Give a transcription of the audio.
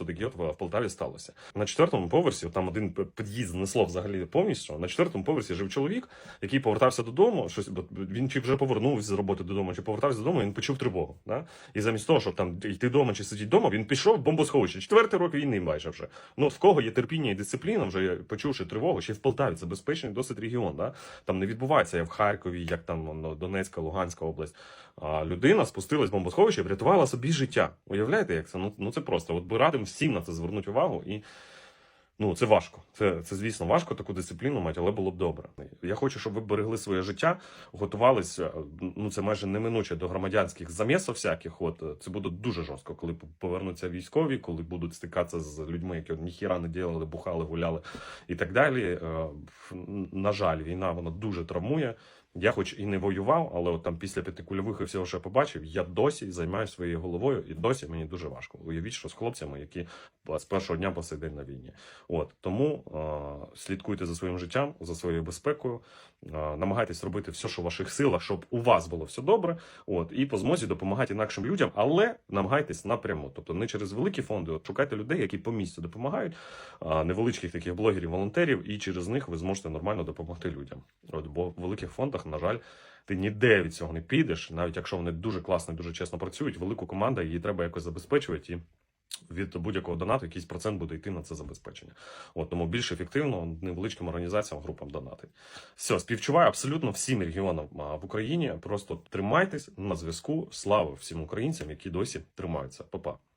От такі от в Полтаві сталося. На четвертому поверсі, там один під'їзд знесло взагалі повністю. На четвертому поверсі жив чоловік, який повертався додому. Щось він чи вже повернувся з роботи додому, чи повертався додому. Він почув тривогу. Да? І замість того, щоб там йти вдома чи сидіти вдома, він пішов в бомбосховище. Четвертий рок війни майже вже. Ну в кого є терпіння і дисципліна, вже почувши тривогу, ще й в Полтаві це безпечний досить регіон. Да? Там не відбувається як в Харкові, як там ну, Донецька, Луганська область. А людина спустилась в бомбосховище врятувала собі життя. Уявляєте, як це? Ну, ну це просто. От би всім на це звернуть увагу і. Ну, це важко. Це, це звісно важко таку дисципліну мати, але було б добре. Я хочу, щоб ви берегли своє життя, готувалися. Ну це майже неминуче до громадянських замісів всяких. От це буде дуже жорстко, коли повернуться військові, коли будуть стикатися з людьми, які ніхіра не діяли, бухали, гуляли і так далі. Е, На жаль, війна вона дуже травмує. Я хоч і не воював, але от там після п'яти кульових і всього, що я побачив, я досі займаюся своєю головою, і досі мені дуже важко. Уявіть, що з хлопцями, які з першого дня по сей день на війні. От тому е, слідкуйте за своїм життям, за своєю безпекою, е, намагайтесь робити все, що в ваших силах, щоб у вас було все добре. От і по змозі допомагати інакшим людям, але намагайтесь напряму, тобто не через великі фонди. От шукайте людей, які по місцю допомагають, е, невеличких таких блогерів, волонтерів, і через них ви зможете нормально допомогти людям. От бо в великих фондах, на жаль. Ти ніде від цього не підеш, навіть якщо вони дуже класно, дуже чесно працюють, велику команду її треба якось забезпечувати і від будь-якого донату якийсь процент буде йти на це забезпечення. От тому більш ефективно невеличким організаціям, групам донати. Все, співчуваю абсолютно всім регіонам в Україні. Просто тримайтесь на зв'язку. Слава всім українцям, які досі тримаються. Па-па.